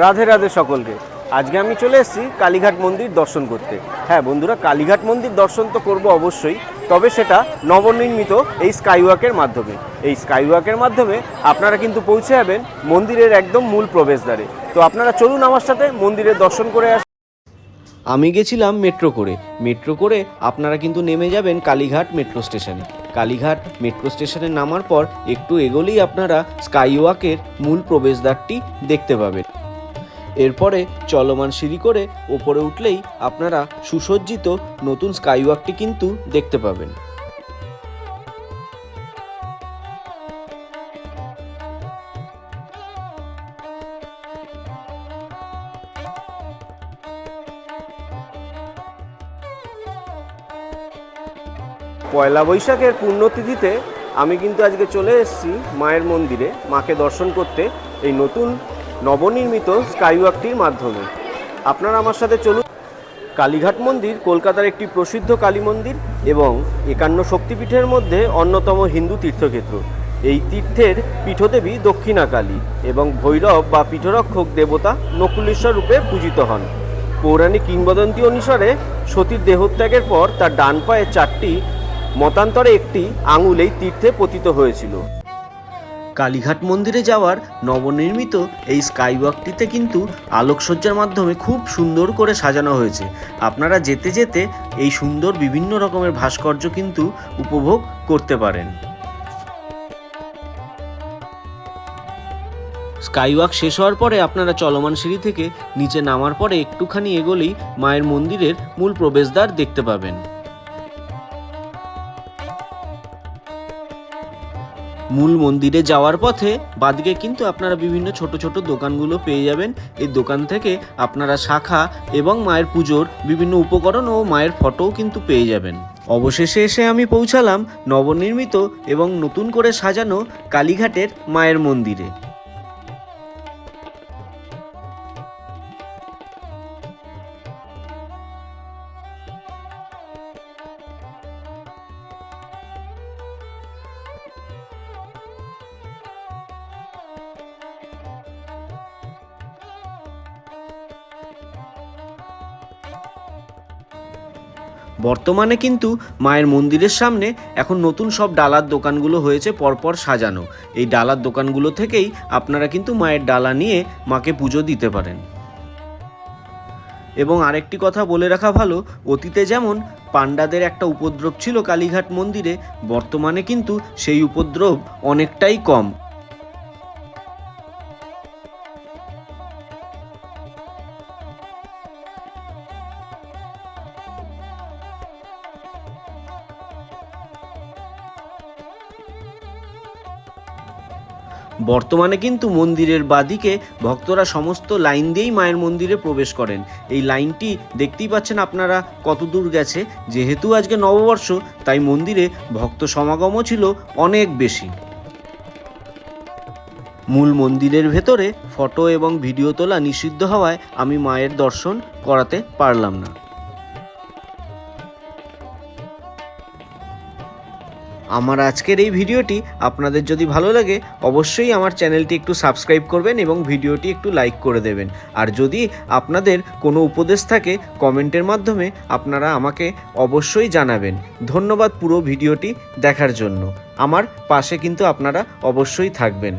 রাধে রাধে সকলকে। আজকে আমি চলে এসেছি কালীঘাট মন্দির দর্শন করতে। হ্যাঁ বন্ধুরা, কালীঘাট মন্দির দর্শন তো করব অবশ্যই, তবে সেটা নবনির্মিত এই স্কাইওয়াকের মাধ্যমে। এই স্কাইওয়াকের মাধ্যমে আপনারা কিন্তু পৌঁছে যাবেন মন্দিরের একদম মূল প্রবেশদ্বারে। তো আপনারা চলুন আমার সাথে মন্দিরের দর্শন করে আস। আমি গেছিলাম মেট্রো করে। মেট্রো করে আপনারা কিন্তু নেমে যাবেন কালীঘাট মেট্রো স্টেশনে। কালীঘাট মেট্রো স্টেশনে নামার পর একটু এগোলেই আপনারা স্কাইওয়াকের মূল প্রবেশদ্বারটি দেখতে পাবেন। এরপরে চলমান সিঁড়ি করে ওপরে উঠলেই আপনারা সুসজ্জিত নতুন স্কাইওয়াকটি কিন্তু দেখতে পাবেন। পয়লা বৈশাখের পুণ্যতিথিতে আমি কিন্তু আজকে চলে এসেছি মায়ের মন্দিরে, মাকে দর্শন করতে এই নতুন নবনির্মিত স্কাইওয়াকটির মাধ্যমে। আপনারা আমার সাথে চলুন। কালীঘাট মন্দির কলকাতার একটি প্রসিদ্ধ কালী মন্দির এবং একান্ন শক্তিপীঠের মধ্যে অন্যতম হিন্দু তীর্থক্ষেত্র। এই তীর্থের পীঠদেবী দক্ষিণা কালী এবং ভৈরব বা পীঠরক্ষক দেবতা নকুলেশ্বর রূপে পূজিত হন। পৌরাণিক কিংবদন্তি অনুসারে সতীর দেহত্যাগের পর তার ডান পায়ে চারটি, মতান্তরে একটি আঙুল এই তীর্থে পতিত হয়েছিল। কালীঘাট মন্দিরে যাওয়ার নবনির্মিত এই স্কাইওয়াকটিতে কিন্তু আলোকসজ্জার মাধ্যমে খুব সুন্দর করে সাজানো হয়েছে। আপনারা যেতে যেতে এই সুন্দর বিভিন্ন রকমের ভাস্কর্য কিন্তু উপভোগ করতে পারেন। স্কাইওয়াক শেষ হওয়ার পরে আপনারা চলমান সিঁড়ি থেকে নিচে নামার পরে একটুখানি এগোলেই মায়ের মন্দিরের মূল প্রবেশদ্বার দেখতে পাবেন। মূল মন্দিরে যাওয়ার পথে বাদিকে কিন্তু আপনারা বিভিন্ন ছোট ছোট দোকানগুলো পেয়ে যাবেন। এই দোকান থেকে আপনারা শাখা এবং মায়ের পুজোর বিভিন্ন উপকরণ ও মায়ের ফটোও কিন্তু পেয়ে যাবেন। অবশেষে এসে আমি পৌঁছালাম নবনির্মিত এবং নতুন করে সাজানো কালীঘাটের মায়ের মন্দিরে। বর্তমানে কিন্তু মায়ের মন্দিরের সামনে এখন নতুন সব ডালার দোকানগুলো হয়েছে পরপর সাজানো। এই ডালার দোকানগুলো থেকেই আপনারা কিন্তু মায়ের ডালা নিয়ে মাকে পুজো দিতে পারেন। এবং আরেকটি কথা বলে রাখা ভালো, অতীতে যেমন পাণ্ডাদের একটা উপদ্রব ছিল কালীঘাট মন্দিরে, বর্তমানে কিন্তু সেই উপদ্রব অনেকটাই কম। বর্তমানে কিন্তু মন্দিরের বাদিকে ভক্তরা সমস্ত লাইন দিয়েই মায়ের মন্দিরে প্রবেশ করেন। এই লাইনটি দেখতেই পাচ্ছেন আপনারা কত দূর গেছে। যেহেতু আজকে নববর্ষ, তাই মন্দিরে ভক্ত সমাগমও ছিল অনেক বেশি। মূল মন্দিরের ভেতরে ফটো এবং ভিডিও তোলা নিষিদ্ধ হওয়ায় আমি মায়ের দর্শন করাতে পারলাম না। আমার আজকের এই ভিডিওটি আপনাদের যদি ভালো লাগে, অবশ্যই আমার চ্যানেলটি একটু সাবস্ক্রাইব করবেন এবং ভিডিওটি একটু লাইক করে দেবেন। আর যদি আপনাদের কোনো উপদেশ থাকে, কমেন্টের মাধ্যমে আপনারা আমাকে অবশ্যই জানাবেন। ধন্যবাদ পুরো ভিডিওটি দেখার জন্য। আমার পাশে কিন্তু আপনারা অবশ্যই থাকবেন।